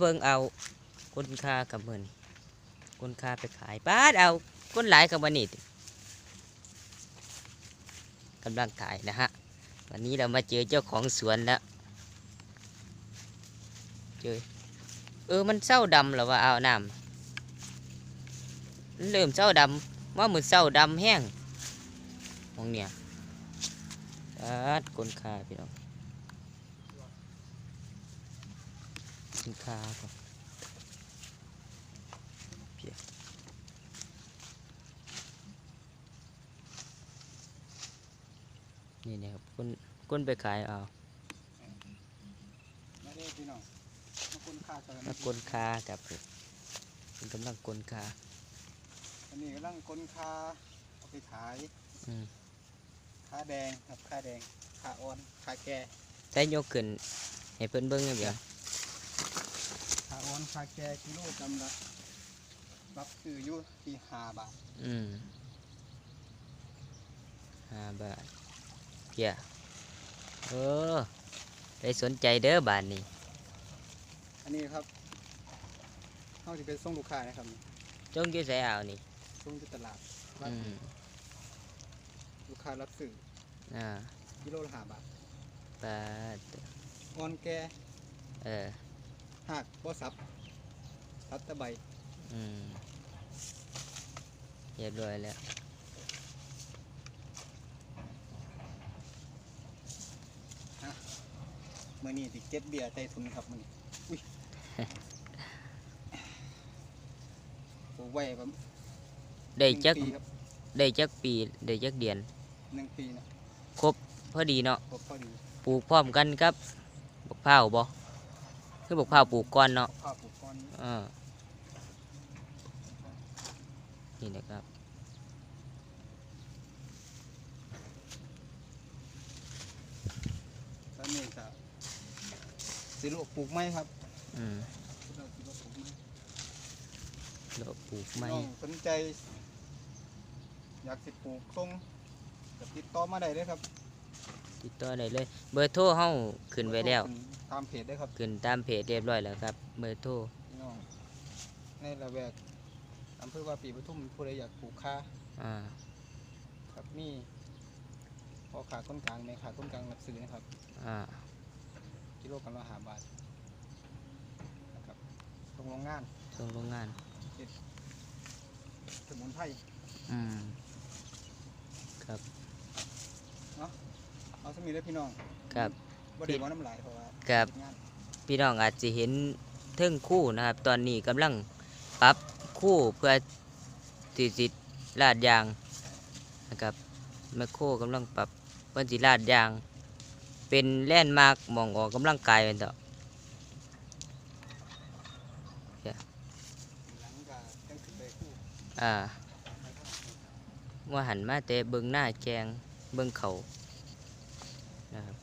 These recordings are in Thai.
เบิ่งเอาคนค่ากับเงินคนค่าไปขายป้าดเอาคนหลายกับวันนี้กำลังถ่ายนะฮะวันนี้เรามาเจอเจ้าของสวนแล้วเจอเออมันเศร้าดำหรอวะเอาน้ำเริ่มเศร้าดำว่ามือเศร้าดำแห้งมองเนี่ยปัดคนค่าพี่น้อง คนค่าครับเพียนี่นะครับคนคนไปขายเอาไม่ได้พี่น้องมาคุณค่ากันมากลคากับเป็นกำลังกลคาอันนี้กำลังคนค่าเอาไปขายอืมค่าแดงครับค่าแดงค่าอ่อนค่าแก่ใช้ยกขึ้นให้เพิ่นเบิ่งเดี๋ยว ค่าอ่อนค่าแก่กิโลจำละรับซื้ออยู่ที่ห้าบาทอืมห้าบาทเพียเออได้สนใจเด้อบาทนี้อันนี้ครับเขาจะเป็นส่งลูกค้านะครับจงอยู่ใส่เอานี่ส่งที่ตลาดรับอืมลูกค้ารับซื้ออ่ากิโลละห้าบาทบาทอ่อนแก่เออ หักบ่สับตัดแตะใบอืมเรียบร้อยแล้วเมื่อนี้ติเก็บเบียร์ใต้ทุนครับมันอุ้ยปลูกไว้แบบได้จักหนึ่งปีครับได้จักปีได้จักเดือนหนึ่งปีนะพอดีเนาะครบพอดีปลูกพร้อมกันครับบักพร้าวบ่ คือบักพร้าวปลูกก่อนเนาะข้าวปลูกก้อนอ่านี่นะครับแล้วนี่จะสิลูกปลูกไม้ครับอืมเราสิลูกปลูกไม้เราปลูกไม้น้องสนใจ อยากสิปลูกทรงจะติดต่อมาได้เลยครับ ติดต่อได้เลย เบอร์โทรเฮาขึ้นไว้แล้วขึ้นตามเพจได้ครับขึ้นตามเพจเรียบร้อยแล้วครับ เบอร์โทรพี่น้องในละแวกอำเภอว่าปีปทุมผู้ใดอยากปลูกข้าอ่าครับมีพอขาต้นกลางในขาต้นกลางรับซื้อนะครับ อ่ากิโลกันละห้าบาทนะครับตรงโรงงานส่งโรงงาน สมุนไพรอืม ครับ เอาสมีเลยพี่น้องครับ บ่ได้ว่าน้ำลายเพราะว่าครับ เฮ็ดงานพี่น้องอาจจะเห็นเทิงคู่นะครับ ตอนนี้กำลังปรับคู่เพื่อติดสิลาดยางนะครับแมคโครกำลังปรับเพื่อสิลาดยาง เป็นแล่นด์มาร์กมองออกกำลังกายเป็นต่อหลังก็จังสิไปคู่อ่าว่าหันมาแต่เบิงหน้าแจงเบิงเขานะครับ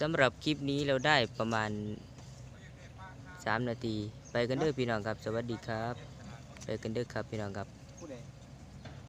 สำหรับคลิปนี้เราได้ประมาณ 3 นาที ไปกันเด้อพี่น้องครับ สวัสดีครับ ไปกันเด้อครับพี่น้องครับ